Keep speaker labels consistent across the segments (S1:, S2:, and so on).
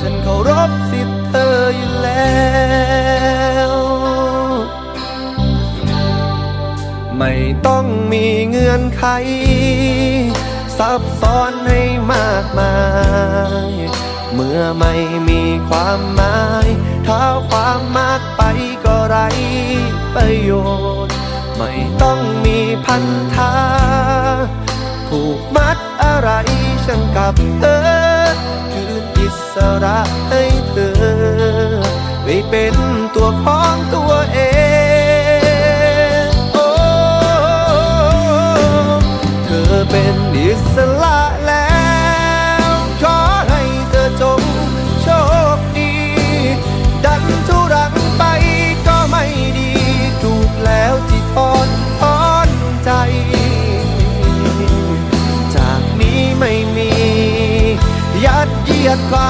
S1: ฉันเคารพสิทธิ์เธออยู่แล้วไม่ต้องมีเงื่อนไข ซับซ้อนให้มากมาย เมื่อไม่มีความหมายถ้าความมากไปก็ไรประโยชน์ ไม่ต้องมีพันธาผูกมัดอะไรฉันกับเธอ อิสระให้เธอไปเป็นตัวของตัวเองโอ้เธอเป็นอิสระ ยัด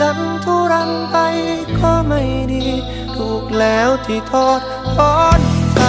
S1: ดันทุรังไปก็ไม่ดี ถูกแล้วที่ทอดทอนใจ